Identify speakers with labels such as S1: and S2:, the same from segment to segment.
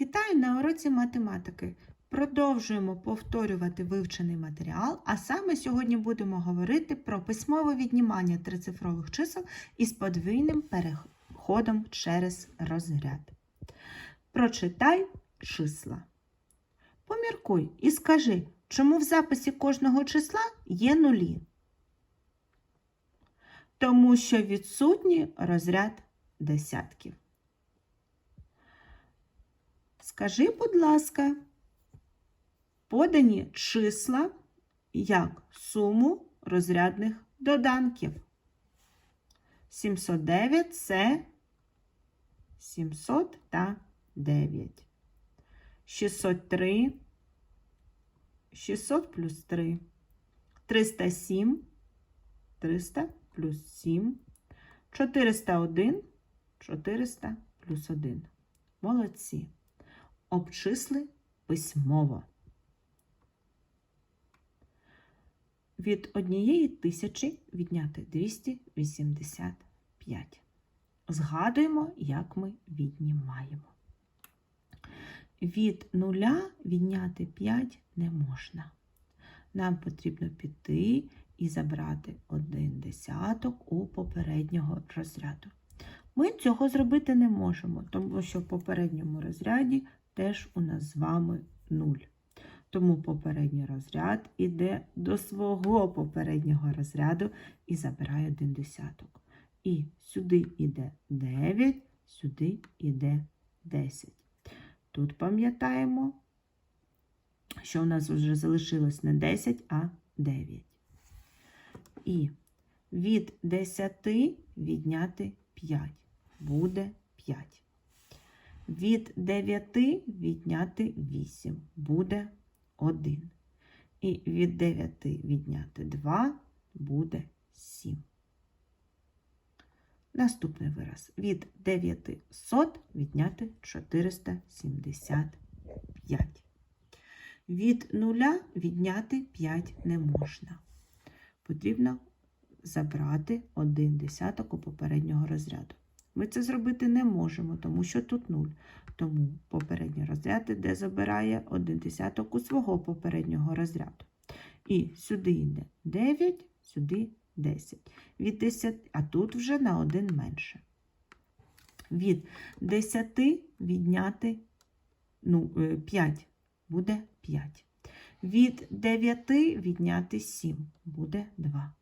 S1: Вітаю на уроці математики. Продовжуємо повторювати вивчений матеріал, а саме сьогодні будемо говорити про письмове віднімання трицифрових чисел із подвійним переходом через розряд. Прочитай числа. Поміркуй і скажи, чому в записі кожного числа є нулі. Тому що відсутній розряд десятків. Скажи, будь ласка, подані числа як суму розрядних доданків. 709 це 700 та 9. 603 600 плюс 3. 307 300 плюс 7. 401 400 плюс 1. Молодці обчисли письмово. Від однієї тисячі відняти 285. Згадуємо, як ми віднімаємо. Від нуля відняти 5 не можна. Нам потрібно піти і забрати один десяток у попереднього розряду. Ми цього зробити не можемо, тому що в попередньому розряді теж у нас з вами 0. Тому попередній розряд іде до свого попереднього розряду і забирає один десяток. І сюди йде 9, сюди йде 10. Тут пам'ятаємо, що у нас вже залишилось не 10, а 9. І від 10 відняти 5 буде 5. Від 9 відняти 8 буде 1. І від 9 відняти 2 буде 7. Наступний вираз. Від 900 відняти 475. Від 0 відняти 5 не можна. Потрібно забрати один десяток у попереднього розряду. Ми це зробити не можемо, тому що тут 0. Тому попередній розряд іде забирає один десяток у свого попереднього розряду. І сюди йде 9, сюди 10. Від 10, а тут вже на 1 менше. Від 10 відняти ну, 5 буде 5. Від 9 відняти 7 буде 2.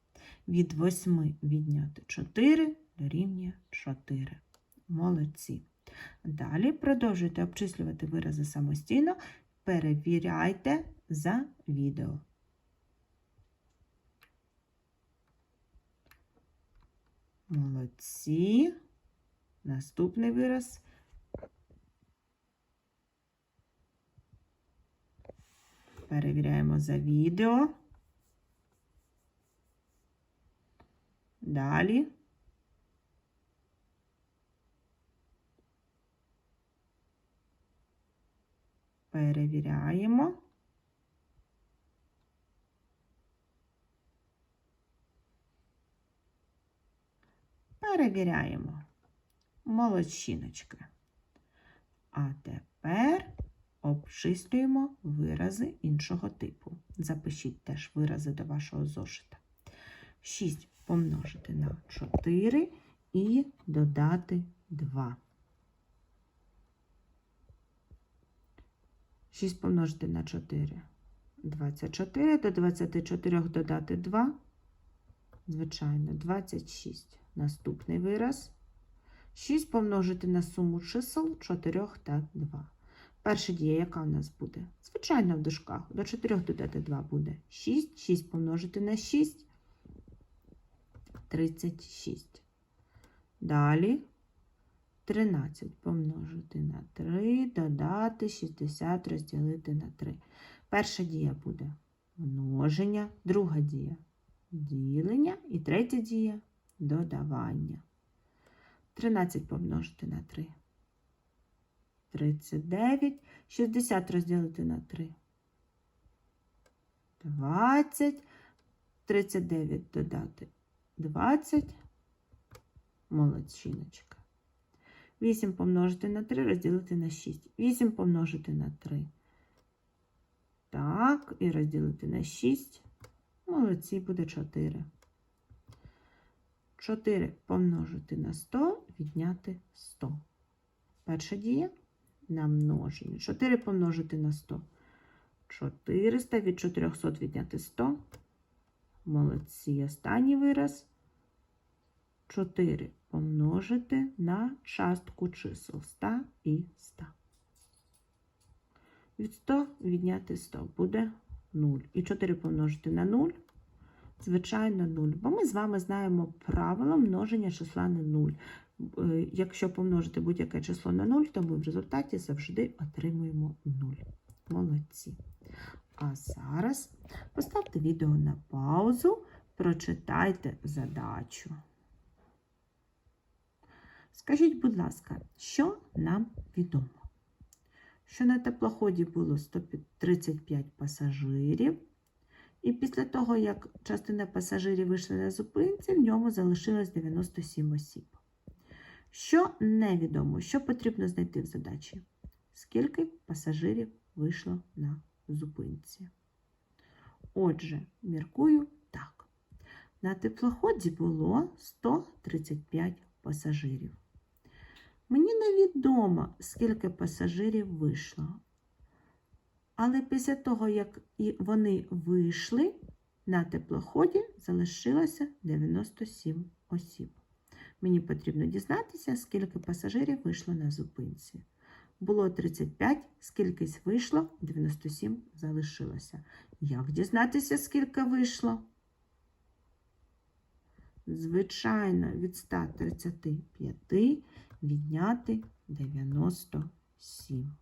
S1: Від 8 відняти 4 дорівнює 4. Молодці. Далі продовжуйте обчислювати вирази самостійно. Перевіряйте за відео. Молодці. Наступний вираз. Перевіряємо за відео. Далі. Перевіряємо. Перевіряємо. Молодчиночка. А тепер обчислюємо вирази іншого типу. Запишіть теж вирази до вашого зошита. 6 помножити на 4 і додати 2. 6 помножити на 4. 24. До 24 додати 2. Звичайно, 26. Наступний вираз. 6 помножити на суму чисел 4 та 2. Перша дія, яка у нас буде? Звичайно, в дужках. До 4 додати 2 буде 6. 6 помножити на 6. 36. Далі 13 помножити на 3, додати 60 розділити на 3. Перша дія буде множення, друга дія ділення і третя дія додавання. 13 помножити на 3. 39. 60 розділити на 3. 20. 39 додати 20. Молодчиночка. 8 помножити на 3 розділити на 6. 8 помножити на 3. Так, і розділити на 6. Молодці, буде 4. 4 помножити на 100, відняти 100. Перша дія на множення. 4 помножити на 100. 400 від 400 відняти 100. Молодці. Останній вираз. 4 помножити на частку чисел 100 і 100. Від 100 відняти 100 буде 0. І 4 помножити на 0, звичайно, 0. Бо ми з вами знаємо правило множення числа на 0. Е, Якщо помножити будь-яке число на 0, то ми в результаті завжди отримуємо 0. Молодці. А зараз поставте відео на паузу, прочитайте задачу. Скажіть, будь ласка, що нам відомо? Що на теплоході було 135 пасажирів, і після того, як частина пасажирів вийшла на зупинці, в ньому залишилось 97 осіб. Що невідомо, що потрібно знайти в задачі? Скільки пасажирів вийшло на зупинці? Отже, міркую так. На теплоході було 135 пасажирів. Мені невідомо, скільки пасажирів вийшло. Але після того, як вони вийшли, на теплоході залишилося 97 осіб. Мені потрібно дізнатися, скільки пасажирів вийшло на зупинці. Було 35, скількись вийшло, 97 залишилося. Як дізнатися, скільки вийшло? Звичайно, від 135 відняти 97.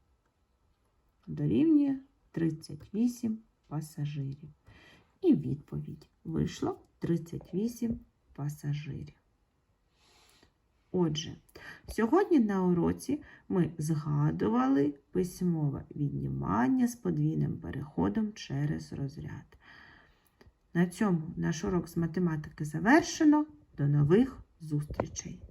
S1: Дорівнює 38 пасажирів. І відповідь вийшло 38 пасажирів. Отже, сьогодні на уроці ми згадували письмове віднімання з подвійним переходом через розряд. На цьому наш урок з математики завершено. До нових зустрічей!